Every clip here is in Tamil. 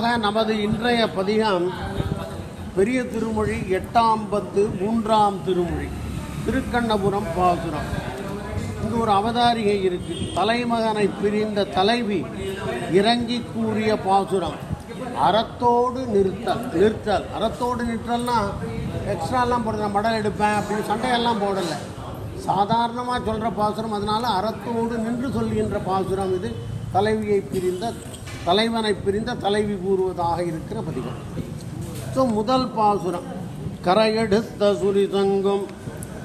ஆக நமது இன்றைய பதிகம் பெரிய திருமொழி எட்டாம் பத்து மூன்றாம் திருமொழி திருக்கண்ணபுரம் பாசுரம். இங்கு ஒரு அவதாரிகை இருக்கு. தலைமகனை பிரிந்த தலைவி இறங்கி கூறிய பாசுரம். அறத்தோடு நிறுத்தல் நிறுத்தல். அறத்தோடு நிறுத்தல்னா எக்ஸ்ட்ராலாம் போடுற மடல் எடுப்பேன் அப்படின்னு சண்டையெல்லாம் போடலை. சாதாரணமாக சொல்கிற பாசுரம் அதனால் அறத்தோடு நின்று சொல்கின்ற பாசுரம் இது. தலைவியை பிரிந்த தலைவனை பிரிந்த தலைவி கூறுவதாக இருக்கிற பதிகம். ஸோ முதல் பாசுரம் கரையெடுத்த சுரிசங்கும்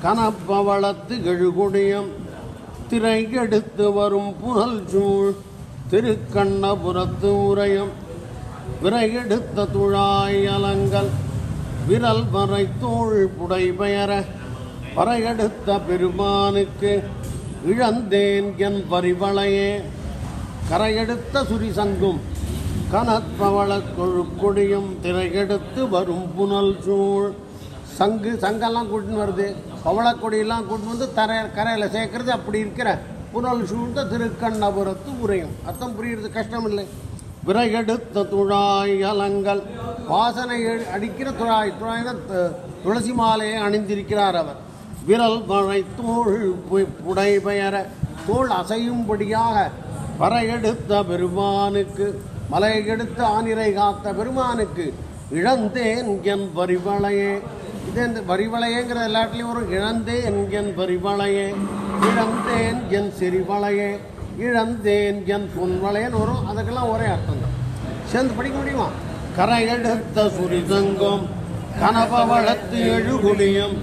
கனப்பவளத்து எழுகுடியம் திரையெடுத்து வரும் புகழ் சூழ் திருக்கண்ணபுரத்து உரையம் விரையெடுத்த துழாய் அலங்கல் விரல் வரை தோள் புடை பெயர பறையெடுத்த பெருமானுக்கு இழந்தேன் என் பரிவளையே. கரையெடுத்த சுரிசங்கும். கனற்பவள கொழுக்கொடியும் திரையெடுத்து வரும் புனல் சூழ். சங்கு சங்கெல்லாம் கூட்டின்னு வருது. பவளக்கொடியெல்லாம் கூட்டின்னு வந்து தரை கரையில் சேர்க்கறது அப்படி இருக்கிற புனல் சூழ்ந்த திருக்கண்ணபுரத்து உரையும். அர்த்தம் புரியுறது கஷ்டம் இல்லை விறகெடுத்த துழாய் அலங்கள் வாசனை அடிக்கிற துழாய் துழாய்னா துளசி மாலையை அணிந்திருக்கிறார் அவர். விரல் மழை தோல் பு- புடை பெயர தோல் அசையும்படியாக பறையெடுத்த பெருமானுக்கு மலையெடுத்த ஆனிரை காத்த பெருமானுக்கு இழந்தேன் என் பரிவளையே. இது இந்த பரிவளையேங்கிற எல்லாத்துலேயும் ஒரு இழந்தேன் என் பரிவளையே. இழந்தேன் என் சிறிவளையே இழந்தேன் என் பொன்வளையன்னு வரும். அதுக்கெல்லாம் ஒரே அர்த்தம் தான் சேர்ந்து படிக்க முடியுமா? கரையெடுத்த சுரிசங்கம் கனபவளத்து எழுகுடியும்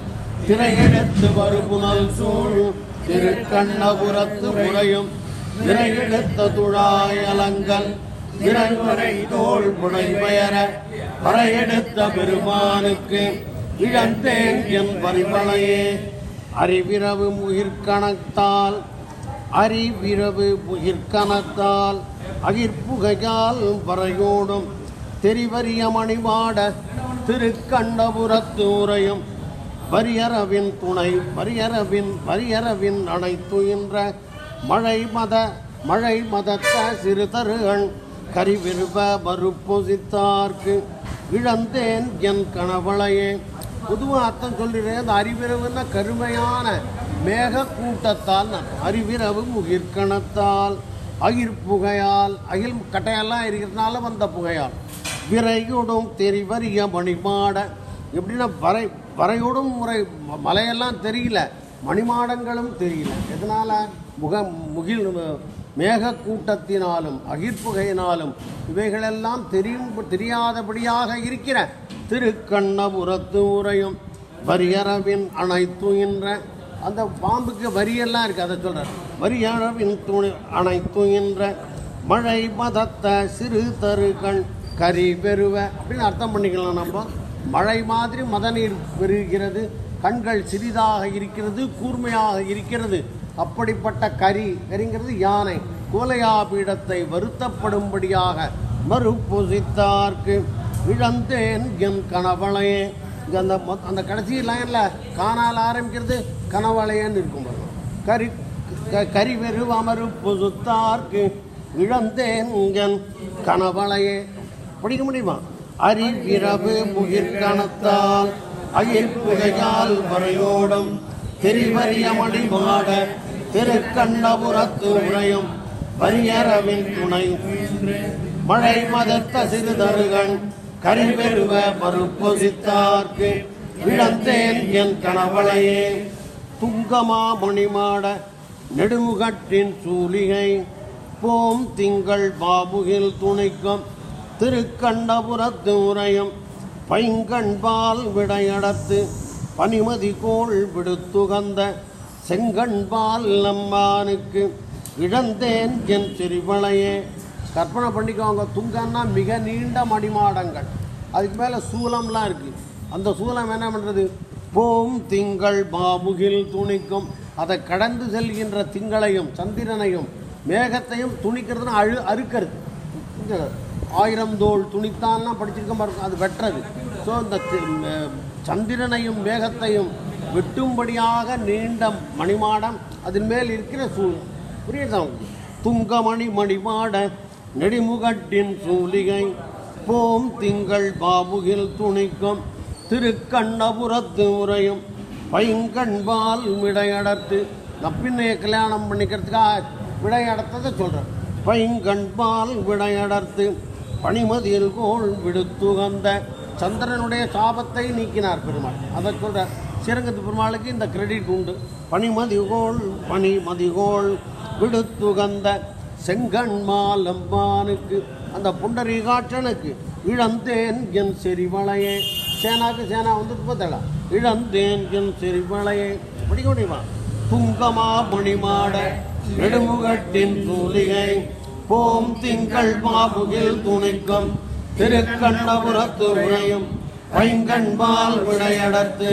திரையெடுத்து வருபுனல் சூழ் திருக்கண்ணபுரத்து முறையும் திரையெடுத்த துழாய் அலங்கல் திரைவரை தோல் புடை பெயர பறையெடுத்த பெருமானுக்கு இழந்தேன் என் பரிவளையே அறிவிரவு முயிர்கணத்தால் அறிவிரவு முயிர்கணத்தால் அகிர்புகையால் பறையோடும் தெரிவரிய மணிவாட திருக்கண்டபுரத்து உரையும் வரியரவின் துணை வரியரவின் வரியரவின் அனைத்துயின்ற மழை மத மழை மதத்த சிறுதருகண் கரிவிருவ மறுப்பொசித்தார்க்கு. இழந்தேன் என் கணவளையே பொதுவாக அர்த்தம் சொல்லிடுறேன் அந்த அறிவிரவுன்னா கருமையான மேக கூட்டத்தால் அறிவிரவு முகிர்கணத்தால் அகிர் புகையால் அகில் கட்டையெல்லாம் இருக்கிறதுனால வந்த புகையால். விரையுடும் தெரிவறிய மணிமாட எப்படின்னா வரை வரையோடும் முறை ம- மலையெல்லாம் தெரியல மணிமாடங்களும் தெரியல. எதனால? முக முகில் மேக கூட்டத்தினாலும் அகிர்ப்புகையினாலும் இவைகளெல்லாம் தெரியும் தெரியாதபடியாக இருக்கிற திருக்கண்ணபுரத்து உரையும் வரியரவின் அனைத்துயின்ற அந்த பாம்புக்கு வரியெல்லாம் இருக்கு அதை சொல்கிறார் வரியரவின் துணி அனைத்துயின்ற மழை மதத்த சிறு தருகண் கரி பெறுவ அப்படின்னு அர்த்தம் பண்ணிக்கலாம் நம்ம. மழை மாதிரி மத நீர் பெருகிறது கண்கள் சிறிதாக இருக்கிறது கூர்மையாக இருக்கிறது. அப்படிப்பட்ட கரி கரிங்கிறது யானை. கோலையா பீடத்தை வருத்தப்படும்படியாக மறுபொசித்தார்க்கு. இழந்தேன் என் கணவளையே அந்த அந்த கடைசி லைனில் காணால் ஆரம்பிக்கிறது கணவளையன்னு இருக்கும் பாருங்க. கரி க- கரிவெரு அமரு பொசுத்தார்க்கு இழந்தேன் என் கணவளையே படிக்க முடியுமா? அறிவிரவு முகிர்கணத்தால் அயிர்ப்புகையால் வரையோடும் திரிவரியமணி மாட திருக்கண்ணபுரத்து உரையும் வரியரவின் துணை. மழை மதத்த சிறு தருகன் கரிபெருவ கரிவெருவ மறுப்பொசித்தார்க்கு இழந்தேன் என் கணவளையே துங்கமா மணிமாட நெடுமுகட்டின் சூலிகை போம் திங்கள் பாபுகில் துணைக்கும் திருக்கண்டபுரத்து உரையும் பைங்கண்பால் விடையடத்து பனிமதி கோள் விடுத்துகந்த செங்கண்பால் நம்மானுக்கு இழந்தேன் என் சிறுவளையே. கற்பனை பண்ணிக்கோங்க துங்கன்னா மிக நீண்ட மடிமாடங்கள். அதுக்கு மேலே சூலம்லாம் இருக்குது அந்த சூலம் என்ன பண்ணுறது போம் திங்கள் பாபுகில் துணிக்கும். அதை கடந்து செல்கின்ற திங்களையும் சந்திரனையும் மேகத்தையும் துணிக்கிறதுனா அழு அறுக்கிறது. ஆயிரம் தோல் துணித்தான்லாம் படிச்சிருக்க பாருங்க அது வெட்டுறது. ஸோ இந்த uh, சந்திரனையும் மேகத்தையும் வெட்டும்படியாக நீண்ட மணிமாடம் அதன் மேல் இருக்கிற சூழ் புரியுதா? துங்கமணி மணிமாட நெடிமுகட்டின் சூலிகை போம் திங்கள் பாபுகில் துணிக்கும் திருக்கண்ணபுரத்து உரையும் பைங்கண்பால் விடையடர்த்து. நப்பின்னைய கல்யாணம் பண்ணிக்கிறதுக்காக விடையடத்ததை சொல்கிறேன் பைங்கண்பால் விடையடர்த்து பனிமதியில் கோள் விடுத்துகந்த சந்திரனுடைய சாபத்தை நீக்கினார் பெருமாள். அதை சொல்கிறார் ஸ்ரீரங்கத்து பெருமாளுக்கு இந்த கிரெடிட் உண்டு. பனிமதிகோள் பனிமதிகோள் விடுத்துகந்த செங்கண்மாலம்மானுக்கு அந்த புண்டரீகாற்றனுக்கு இழந்தேன் என் செறிவளையே. சேனாக்கு சேனா வந்துட்டு பார்த்தல இழந்தேன் என் செறிவளையே. படிக்க முடியுமா துங்கமா மணிமாட நெடுமுகட்டின் தூலிகை போம் திங்கள் மாபுகில் துணிக்கும் திருக்கண்ணபுரத்து விழையும் பைங்கண்பால் விடையடர்த்து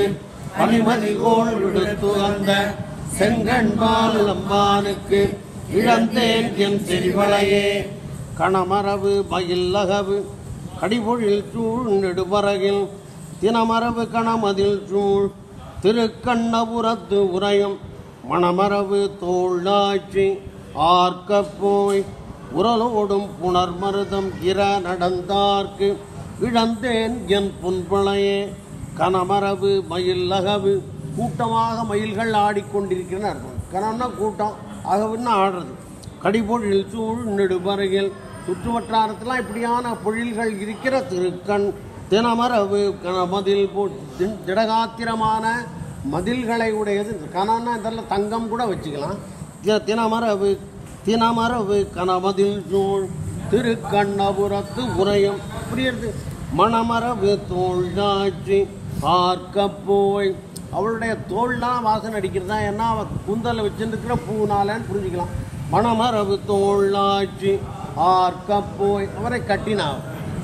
பனிமதி கோள் விடுத்து வந்த செங்கண்பால் அம்பானுக்கு இழந்தேன் என் செறிவளையே. கணமரவு கடிபொழில் சூழ் நெடுபரகில் தினமரவு கணமதில் சூழ் திருக்கண்ணபுரத்து உரையும் மணமரவு தோளாட்சி ஆர்க்கப் போய் உரலோடும் புனர்மருதம் இர நடந்தார்க்கு இழந்தேன் என் புன்பளையே கனமரவு மயில் அகவு கூட்டமாக மயில்கள் ஆடிக்கொண்டிருக்கிறன அர்த்தம் கனம்னா கூட்டம் அகவுன்னா ஆடுறது. கடிபொழில் சூழ் நெடுபறையில் சுற்று வட்டாரத்தில் இப்படியான பொழில்கள் இருக்கிற திருக்கண் தினமரவு கனமதில் போ திடகாத்திரமான மதில்களை உடையது. கனம்னா இதெல்லாம் தங்கம் கூட வச்சுக்கலாம். தினமரவு தினமரவு கனமதில் சூழ் திருக்கண்ணபுரத்து உரையும். புரியுது மணமரவு தோல்தாட்சி பார்க்க போய் அவளுடைய தோல்லாம் வாசனை அடிக்கிறதா? ஏன்னா அவ குந்தலை வச்சுருக்கிற பூனாலன்னு புரிஞ்சுக்கலாம். மணமரவு தோல்லாட்சி ஆர்க்க போய் அவரை கட்டினா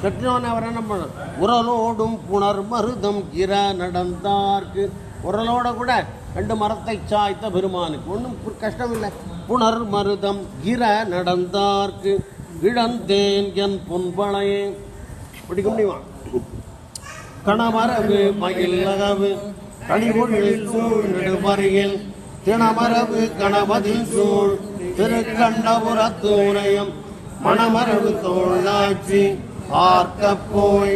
கட்டினவனை அவர் என்ன பண்ண உரலோடும் புனர் மருதம் கிர நடந்தார்க்கு. உரலோட கூட ரெண்டு மரத்தை சாய்த்த பெருமானுக்கு. ஒன்றும் கஷ்டம் இல்லை புனர் மருதம் இர நடந்தார்க்கு இழந்தேன் என் பொன்பளையே. பிடிக்கும் முடியுமா கணமரபு மயில் அகவு கனிமொழில் சூழ் நெடுமறியில் தினமரபு கணபதில் சூழ் திருக்கண்டபுரத்து உரையும் மணமரபு தோழாட்சி ஆர்க்க போய்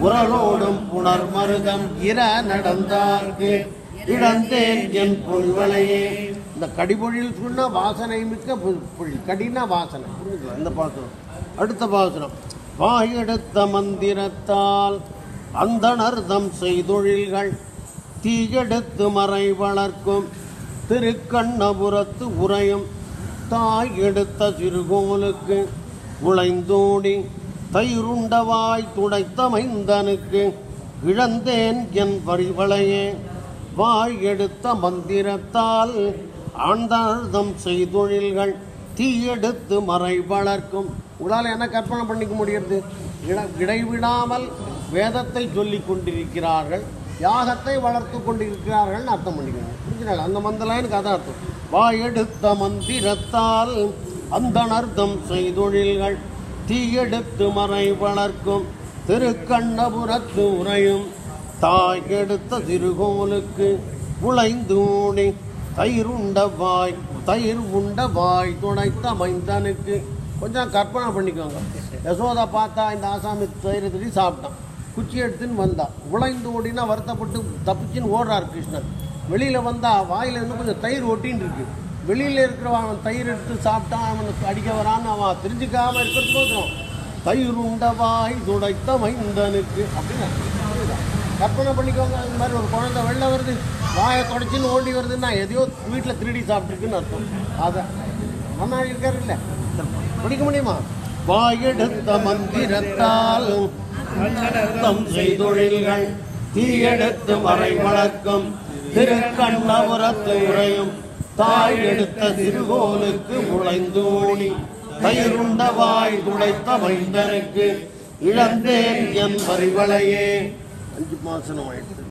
உரலோடும் புனர் மருதம் இர நடந்தார்க்கு இழந்தேன் என் பொன்வளையே. இந்த கடிமொழியில் சொன்னால் வாசனை மிக்க பொ- பொழில். கடின வாசனை. புரிஞ்சுக்கலாம் இந்த பாசனம் அடுத்த பாசனம் வாயெடுத்த மந்திரத்தால் அந்தணர்தம் செய்தொழில்கள் தீயெடுத்து மறை வளர்க்கும். திருக்கண்ணபுரத்து உரையும் தாய் எடுத்த சிறுகோலுக்கு உழைந்தோடி தயிருண்டவாய் துடைத்த மைந்தனுக்கு இழந்தேன் என் பரிவளையே வாய் எடுத்த மந்திரத்தால் ஆண்டார்தம் செய்தொழில்கள் தீயெடுத்து மறை வளர்க்கும். உங்களால் என்ன கற்பனை பண்ணிக்க முடிகிறது இடைவிடாமல் வேதத்தை சொல்லிக் கொண்டிருக்கிறார்கள். யாகத்தை வளர்த்து கொண்டிருக்கிறார்கள் அர்த்தம் பண்ணிக்கணும் புரிஞ்சுனால அந்த மந்தலாயனுக்கு அதான் அர்த்தம். வாயெடுத்த மந்திரத்தால் அந்தனர்த்தம் செய்தொழில்கள் தீயெடுத்து மறை வளர்க்கும். திருக்கண்ணபுரத்து உரையும் தாய் எடுத்த திருகோலுக்கு உழைந்தூடி தயிர் வாய் தயிர் உண்ட வாய் அமைந்தனுக்கு கொஞ்சம் கற்பனை பண்ணிக்கோங்க. யசோதா பார்த்தா இந்த ஆசாமி தயிரை திடி சாப்பிட்டான். குச்சி எடுத்துன்னு வந்தான் உழைந்து ஓடினா வருத்தப்பட்டு தப்பிச்சுன்னு ஓடுறார் கிருஷ்ணன் வெளியில் வந்தால் வாயிலேருந்து கொஞ்சம் தயிர் ஒட்டின்னு இருக்கு. வெளியில் இருக்கிறவன் அவன் தயிர் எடுத்து சாப்பிட்டான் அவனுக்கு அடிக்க வரான்னு அவன் தெரிஞ்சுக்காம இருக்கிறதுக்கோசரம் தயிர் உண்டவாய் துடைத்த மைந்தனுக்கு அப்படின்னு கற்பனை பண்ணிக்கோங்க. அந்த மாதிரி ஒரு குழந்தை வெளில வருது வாயை தொடச்சின்னு ஓடி வருதுன்னா எதையோ வீட்டில் திருடி சாப்பிட்ருக்குன்னு அர்த்தம். அதை அண்ணா இருக்காரு இல்லை? படிக்க முடியுமா? வாயெடுத்த மந்திரத்தால் செய்தொழில்கள் தீயெடுத்து மறை வளர்க்கும். திருக்கண்ணபுரத்து உரையும் தாய் எடுத்த சிறுகோலுக்கு முளைந்தோணி தயிருண்ட வாய் துடைத்த மைந்தனுக்கு இழந்தேன் என் வரிவளையே ekipman sınavı ekledim.